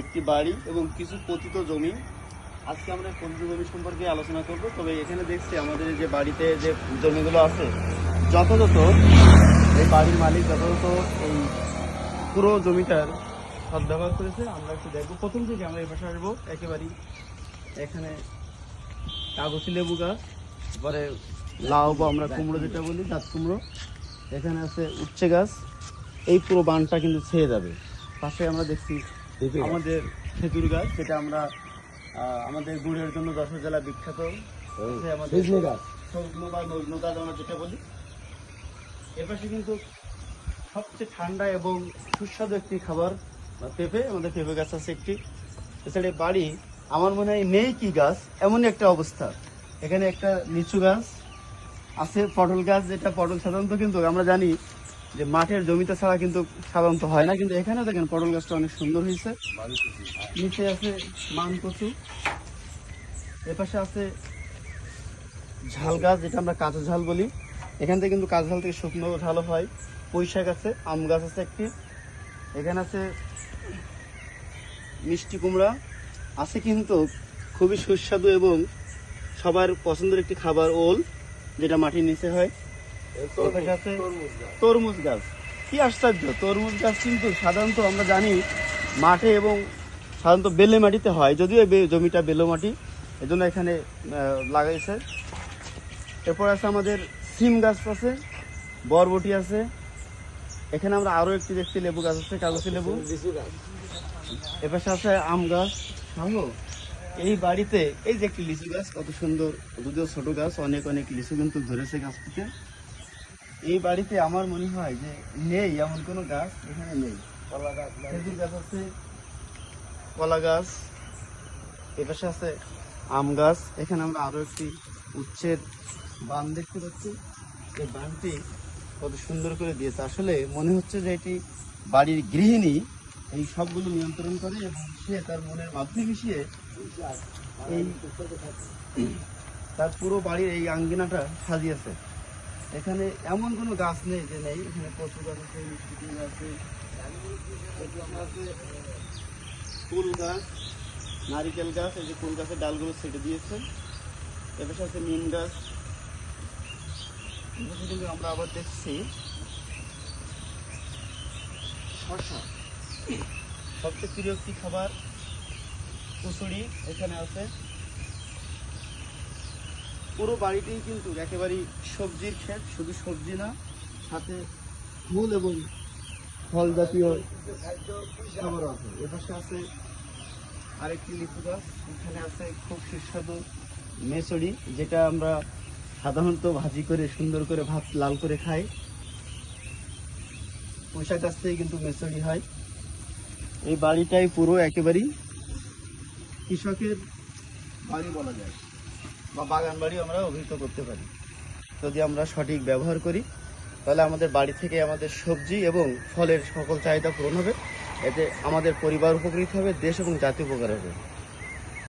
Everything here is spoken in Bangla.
একটি বাড়ি এবং কিছু পতিত জমি। আজকে আমরা পতিত জমি সম্পর্কে আলোচনা করব, তবে এখানে দেখছি আমাদের যে বাড়িতে যে জমিগুলো আছে, যথাযথ এই বাড়ির মালিক যথাযথ এই পুরো জমিটার সদ্ব্যবহার করেছে। আমরা একটু দেখব। প্রথম থেকে আমরা এই পাশে আসব। একেবারেই এখানে কাগজি লেবু গাছ তারপরে লাউ বা আমরা কুমড়ো যেটা বলি, জাত কুমড়ো। এখানে আছে উচ্ছে গাছ। এই পুরো বানটা কিন্তু ছেয়ে যাবে। পাশে আমরা দেখছি আমাদের খেজুর গাছ যেটা আমরা আমাদের গুড়ের জন্য যশোর জেলা বিখ্যাত। আমাদের সজনে বা নজনে গাছ আমরা যেটা বলি। এর পাশে কিন্তু সবচেয়ে ঠান্ডা এবং সুস্বাদু একটি খাবার পেঁপে আমাদের পেঁপে গাছ আছে একটি। এছাড়া বাড়ি আমার মনে হয় নেই কি গাছ এমনই একটা অবস্থা। এখানে একটা লিচু গাছ আছে পটল গাছ যেটা পটল সাধারণত কিন্তু আমরা জানি যে মাঠের জমিতে ছাড়া কিন্তু সাধারণত হয় না, কিন্তু এখানে দেখেন পটল গাছটা অনেক সুন্দর হয়েছে। নিচে আছে মান কচু, এপাশে আছে ঝাল গাছ, যেটা আমরা কাঁচা ঝাল বলি। এখান থেকে কিন্তু কাঁচা ঝাল থেকে শুকনো ঝালও হয়। পুঁই আছে, আম গাছ আছে একটি। এখানে আছে মিষ্টি কুমড়া। আছে কিন্তু খুবই সুস্বাদু এবং সবার পছন্দের একটি খাবার ওল, যেটা মাটির নিচে হয়। তরমুজ গাছ। কি আশ্চর্য তরমুজ গাছ কিন্তু সাধারণত আমরা জানি মাঠে এবং সাধারণত বেলে মাটিতে হয় যদিও এই জমিটা বেলে মাটি এজন্য এখানে লাগাইছে। এরপর আছে আমাদের সিম গাছ আছে বরবটি আছে এখানে আমরা আরও একটি দেখছি লেবু গাছ আছে কাগজি লেবু। এপাশে আছে আম গাছ। ভালো এই বাড়িতে এই যে একটি লিচু গাছ কত সুন্দর যদিও ছোট গাছ অনেক অনেক লিচু কিন্তু ধরেছে গাছ থেকে। এই বাড়িতে আমার মনে হয় যে নেই এমন কোনো গাছ এখানে নেই। কলা গাছ খেজুর গাছ আছে কলা গাছ এপাশে আছে আম গাছ এখানে আমরা আরও একটি উচ্ছের বান দেখতে পাচ্ছি। এই বানটি কত সুন্দর করে দিয়েছে। আসলে মনে হচ্ছে যে এটি বাড়ির গৃহিণী এই সবগুলো নিয়ন্ত্রণ করে এবং সে তার মনের মাধ্যমে মিশিয়ে এই তার পুরো বাড়ির এই আঙ্গিনাটা সাজিয়েছে। এখানে এমন কোনো গাছ নেই যে নেই, এখানে কচু গাছ আছে, মিষ্টি আছে ফুল গাছ, নারিকেল গাছ, এই যে ফুল গাছের ডালগুলো ছেটে দিয়েছে। এবার আছে নিম গাছ। আমরা আবার দেখছি। শশা সবচেয়ে প্রিয় একটি খাবার? কুচুরি, এখানে আছে। পুরো বাড়িটি কিন্তু একেবারেই সবজির ক্ষেত, শুধু সবজি না, সাথে ফুল এবং ফল জাতীয় খাবার আছে। এপাশে আছে আরেকটি লিচু গাছ, এখানে আছে খুব সুস্বাদু মেচড়ি যেটা আমরা সাধারণত ভাজি করে, সুন্দর করে ভাত লাল করে খাই। পোশাক গাছ থেকে কিন্তু মেচড়ি হয়। এই বাড়িটাই পুরো একেবারেই কৃষকের বাড়ি বলা যায়। বা বাগান বাড়ি আমরা অভিহিত করতে পারি। যদি আমরা সঠিক ব্যবহার করি, তাহলে আমাদের বাড়ি থেকে আমাদের সবজি এবং ফলের সকল চাহিদা পূরণ হবে। এতে আমাদের পরিবার উপকৃত হবে, দেশ এবং জাতি উপকার হবে।